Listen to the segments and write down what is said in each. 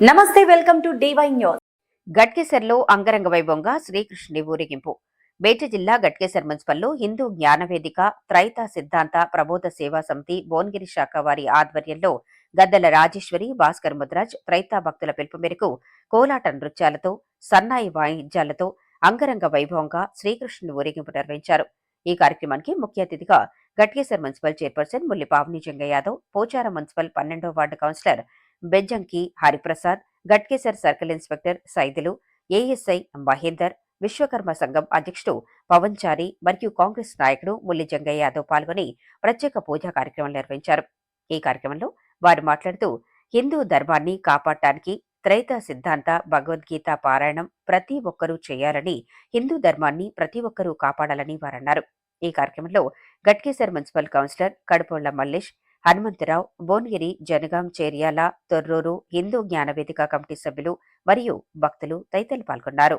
నమస్తే welcome to DY news. గట్కేసర్లో అంగరంగ వైభవంగా శ్రీకృష్ణుని ఊరేగింపు. బేట జిల్లా గట్కేసర్ మున్సిపల్లో హిందూ జ్ఞానవేదిక త్రైత సిద్ధాంత ప్రబోధ సేవా సమితి భువనగిరి శాఖ వారి ఆధ్వర్యంలో గద్దల రాజేశ్వరి భాస్కర్ ముద్రాజ్ త్రైత భక్తుల పిలుపు మేరకు కోలాట నృత్యాలతో సన్నాయి వాయిద్యాలతో అంగరంగ వైభవంగా శ్రీకృష్ణుని ఊరేగింపు నిర్వహించారు. ఈ కార్యక్రమానికి ముఖ్య అతిథిగా Ghatkesar municipal chairperson Mulli Pavani Janga Yadav Pocharam municipal పన్నెండో ward councillor Bejjanki Hariprasad Ghatkesar circle inspector Saidulu ASI Mahender Vishwakarma సంఘం అధ్యక్షుడు పవన్ చారి మరియు కాంగ్రెస్ నాయకుడు ముల్లి జంగయ్య యాదవ్ పాల్గొని ప్రత్యేక పూజా కార్యక్రమం నిర్వహించారు. ఈ కార్యక్రమంలో వారు మాట్లాడుతూ హిందూ ధర్మాన్ని కాపాడటానికి త్రైత సిద్ధాంత భగవద్గీత పారాయణం ప్రతి ఒక్కరూ చేయాలని హిందూ ధర్మాన్ని ప్రతి ఒక్కరూ కాపాడాలని వారన్నారు. ఈ కార్యక్రమంలో Ghatkesar municipal councillor Kadupolla Mallesh Hanumantharao Bhuvanagiri Jangaon Cheriyal Thorrur Hindu Gnanavedika committee సభ్యులు మరియు భక్తులు తదితరులు పాల్గొన్నారు.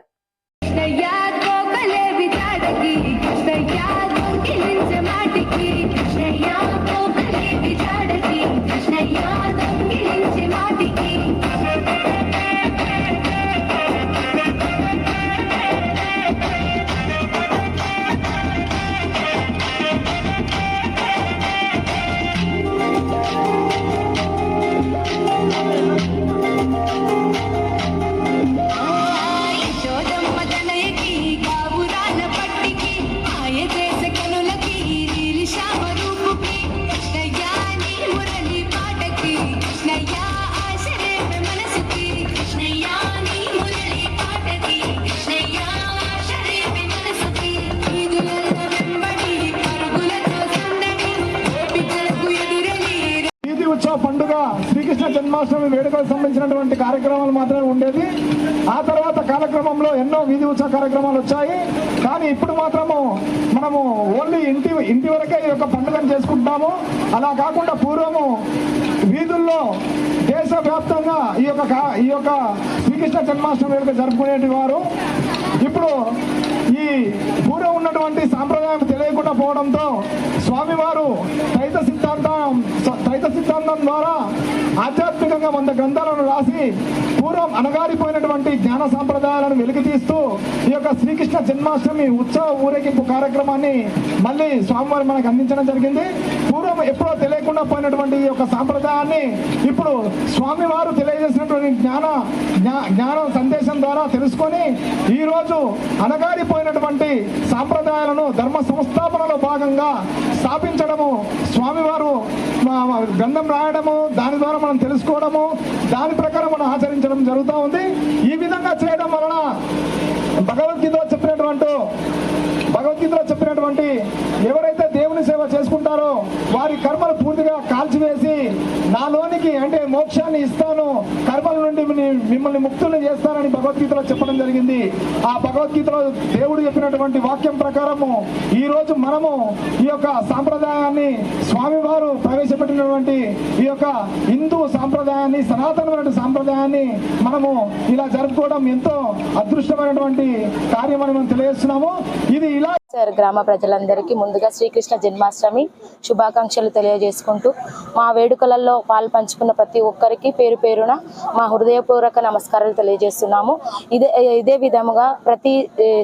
కృష్ణయ్య వీధి ఉత్సవ పండుగ శ్రీకృష్ణ జన్మాష్టమి వేడుకలకు సంబంధించినటువంటి కార్యక్రమాలు మాత్రమే ఉండేది. ఆ తర్వాత కాలక్రమంలో ఎన్నో వీధి ఉత్సవ కార్యక్రమాలు వచ్చాయి. కానీ ఇప్పుడు మాత్రము మనము ఓన్లీ ఇంటి ఇంటి వరకే ఈ యొక్క పండుగను చేసుకుంటాము అలా కాకుండా పూర్వము వీధుల్లో దేశవ్యాప్తంగా ఈ యొక్క ఈ యొక్క శ్రీకృష్ణ జన్మాష్టమి వేడుక జరుపుకునేటి వారు ఇప్పుడు ఈ పూర్వం ఉన్నటువంటి సాంప్రదాయం తెలియకుండా పోవడంతో స్వామివారు త్రైత సిద్ధాంతం త్రైత సిద్ధాంతం ద్వారా ఆధ్యాత్మికంగా వంద గ్రంథాలను రాసి పూర్వం అనగారిపోయినటువంటి జ్ఞాన సాంప్రదాయాలను వెలికితీస్తూ ఈ యొక్క శ్రీకృష్ణ జన్మాష్టమి ఉత్సవ ఊరేగింపు కార్యక్రమాన్ని మళ్ళీ స్వామివారు మనకు అందించడం జరిగింది. పూర్వం ఎప్పుడో తెలియకుండా పోయినటువంటి ఈ యొక్క సాంప్రదాయాన్ని ఇప్పుడు స్వామివారు తెలియజేసినటువంటి జ్ఞాన జ్ఞా- జ్ఞాన సందేశం ద్వారా తెలుసుకొని ఈరోజు అణగారిపోయినటువంటి అనగారిపోయినటువంటి సాంప్రదాయాలను ధర్మ సంస్థాపనలో భాగంగా స్థాపించడము స్వామివారు మా- రాయడము దాని ద్వారా మనం తెలుసుకోవడము దాని ప్రకారం మనం ఆచరించడం జరుగుతూ ఉంది. ఈ విధంగా చేయడం వలన భగవద్గీతలో చెప్పినటువంటి భగవద్గీతలో చెప్పినటువంటి ఎవరైతే దేవుని సేవ చేసుకుంటారో వారి కర్మలు పూర్తిగా కాల్చివేసి నాలోనికి అంటే మోక్షాన్ని ఇస్తాను మిమ్మల్ని- మిమ్మల్ని ముక్తుల్ని చేస్తారని భగవద్గీతలో చెప్పడం జరిగింది. ఆ భగవద్గీతలో దేవుడు చెప్పినటువంటి వాక్యం ప్రకారము ఈ రోజు మనము ఈ యొక్క సాంప్రదాయాన్ని స్వామివారు ప్రవేశపెట్టినటువంటి ఈ యొక్క హిందూ సాంప్రదాయాన్ని సనాతనమైన సాంప్రదాయాన్ని మనము ఇలా జరుపుకోవడం ఎంతో అదృష్టమైనటువంటి కార్యం అని మనం తెలియజేస్తున్నాము. ఇది ఇలా సార్ గ్రామ ప్రజలందరికీ ముందుగా శ్రీకృష్ణ జన్మాష్టమి శుభాకాంక్షలు తెలియజేసుకుంటూ మా వేడుకలలో పాలు పంచుకున్న ప్రతి ఒక్కరికి పేరు పేరున మా హృదయపూర్వక నమస్కారాలు తెలియజేస్తున్నాము. ఇదే ఇదే విధముగా ప్రతి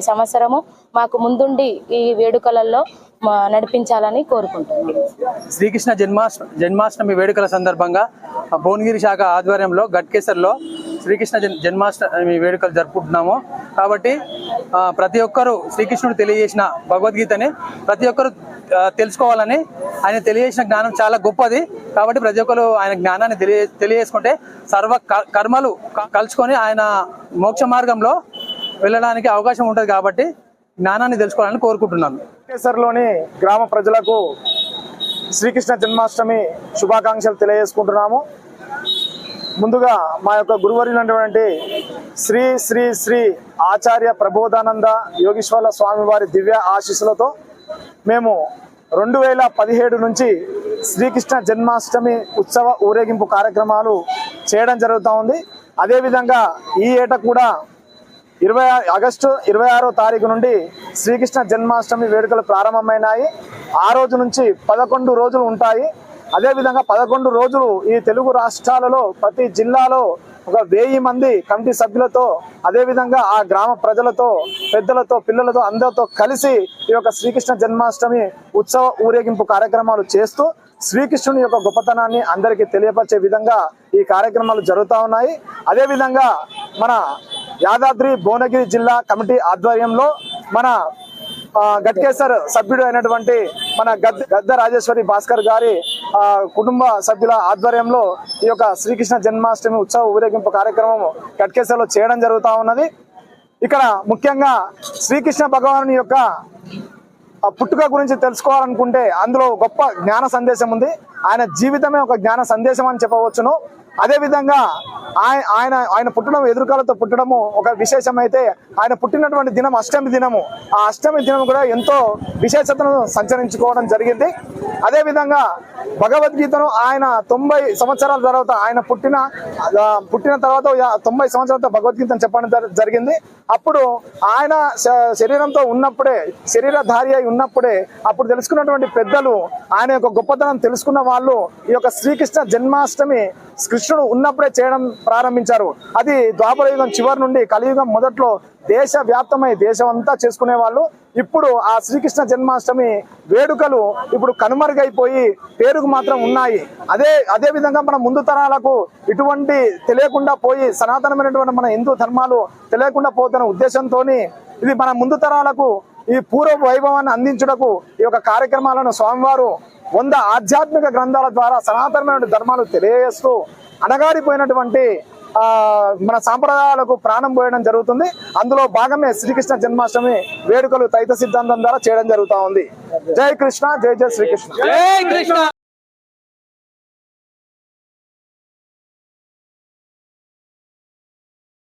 సంవత్సరము మాకు ముందుండి ఈ వేడుకలలో మా నడిపించాలని కోరుకుంటున్నాం శ్రీకృష్ణ జన్మాష్ట జన్మాష్టమి వేడుకల సందర్భంగా భువనగిరి శాఖ ఆధ్వర్యంలో గట్కేసర్లో శ్రీకృష్ణ జన్ జన్మాష్టమి వేడుకలు జరుపుకుంటున్నాము. కాబట్టి ప్రతి ఒక్కరూ శ్రీకృష్ణుడు తెలియజేసిన భగవద్గీతని ప్రతి ఒక్కరు తెలుసుకోవాలని ఆయన తెలియజేసిన జ్ఞానం చాలా గొప్పది. కాబట్టి ప్రతి ఒక్కరు ఆయన జ్ఞానాన్ని తెలియ తెలియజేసుకుంటే సర్వ క- కర్మలు కలుసుకొని ఆయన మోక్ష మార్గంలో వెళ్ళడానికి అవకాశం ఉంటుంది కాబట్టి జ్ఞానాన్ని తెలుసుకోవాలని కోరుకుంటున్నాను. కేసర్లోని గ్రామ ప్రజలకు శ్రీకృష్ణ జన్మాష్టమి శుభాకాంక్షలు తెలియజేసుకుంటున్నాము. ముందుగా మా యొక్క గురువరినటువంటి శ్రీ శ్రీ శ్రీ ఆచార్య ప్రబోధానంద యోగీశ్వర స్వామి వారి దివ్య ఆశీస్సులతో మేము రెండు వేల పదిహేడు నుంచి శ్రీకృష్ణ జన్మాష్టమి ఉత్సవ ఊరేగింపు కార్యక్రమాలు చేయడం జరుగుతూ ఉంది. అదేవిధంగా ఈ ఏట కూడా ఇరవై ఆగస్టు ఇరవై ఆరో తారీఖు నుండి శ్రీకృష్ణ జన్మాష్టమి వేడుకలు ప్రారంభమైనాయి. ఆ రోజు నుంచి పదకొండు రోజులు ఉంటాయి. అదేవిధంగా పదకొండు రోజులు ఈ తెలుగు రాష్ట్రాలలో ప్రతి జిల్లాలో ఒక వెయ్యి మంది కమిటీ సభ్యులతో అదేవిధంగా ఆ గ్రామ ప్రజలతో పెద్దలతో పిల్లలతో అందరితో కలిసి ఈ యొక్క శ్రీకృష్ణ జన్మాష్టమి ఉత్సవ ఊరేగింపు కార్యక్రమాలు చేస్తూ శ్రీకృష్ణుని యొక్క గొప్పతనాన్ని అందరికీ తెలియపరిచే విధంగా ఈ కార్యక్రమాలు జరుగుతూ ఉన్నాయి. అదేవిధంగా మన యాదాద్రి భువనగిరి జిల్లా కమిటీ ఆధ్వర్యంలో మన గట్కేసర్ సభ్యుడు అయినటువంటి మన గద్ద గద్ద రాజేశ్వరి భాస్కర్ గారి కుటుంబ సభ్యుల ఆధ్వర్యంలో ఈ యొక్క శ్రీకృష్ణ జన్మాష్టమి ఉత్సవ ఊరేగింపు కార్యక్రమం గట్కేసర్లో చేయడం జరుగుతూ ఉన్నది. ఇక్కడ ముఖ్యంగా శ్రీకృష్ణ భగవాను యొక్క పుట్టుక గురించి తెలుసుకోవాలనుకుంటే అందులో గొప్ప జ్ఞాన సందేశం ఉంది. ఆయన జీవితమే ఒక జ్ఞాన సందేశం అని చెప్పవచ్చును. అదే విధంగా ఆయన ఆయన ఆయన పుట్టడం ఎదురుకాలతో పుట్టడము ఒక విశేషం అయితే ఆయన పుట్టినటువంటి దినం అష్టమి దినము. ఆ అష్టమి దినం కూడా ఎంతో విశేషతను సంచరించుకోవడం జరిగింది. అదే విధంగా భగవద్గీతను ఆయన తొంభై సంవత్సరాల తర్వాత ఆయన పుట్టిన పుట్టిన తర్వాత తొంభై సంవత్సరాలతో భగవద్గీతను చెప్పడం జరిగింది. అప్పుడు ఆయన శ- శరీరంతో ఉన్నప్పుడే శరీరధారి అయి ఉన్నప్పుడే అప్పుడు తెలుసుకున్నటువంటి పెద్దలు ఆయన యొక్క గొప్పతనం తెలుసుకున్న వాళ్ళు ఈ యొక్క శ్రీకృష్ణ జన్మాష్టమి కృష్ణుడు ఉన్నప్పుడే చేయడం ప్రారంభించారు. అది ద్వాపర యుగం చివరి నుండి కలియుగం మొదట్లో దేశ వ్యాప్తమై దేశం అంతా చేసుకునే వాళ్ళు ఇప్పుడు ఆ శ్రీకృష్ణ జన్మాష్టమి వేడుకలు ఇప్పుడు కనుమరుగైపోయి పేరుకు మాత్రం ఉన్నాయి. అదే అదే విధంగా మన ముందు తరాలకు ఇటువంటి తెలియకుండా పోయి సనాతనమైనటువంటి మన హిందూ ధర్మాలు తెలియకుండా పోతున్న ఉద్దేశంతో ఇది మన ముందు తరాలకు ఈ పూర్వ వైభవాన్ని అందించుటకు ఈ యొక్క కార్యక్రమాలను స్వామివారు వంద ఆధ్యాత్మిక గ్రంథాల ద్వారా సనాతనమైన ధర్మాలు తెలియజేస్తూ అణగారిపోయినటువంటి ఆ మన సాంప్రదాయాలకు ప్రాణం పోయడం జరుగుతుంది. అందులో భాగమే శ్రీకృష్ణ జన్మాష్టమి వేడుకలు తైత సిద్ధాంతం ద్వారా చేయడం జరుగుతా ఉంది. జై కృష్ణ జై జై శ్రీకృష్ణ. జై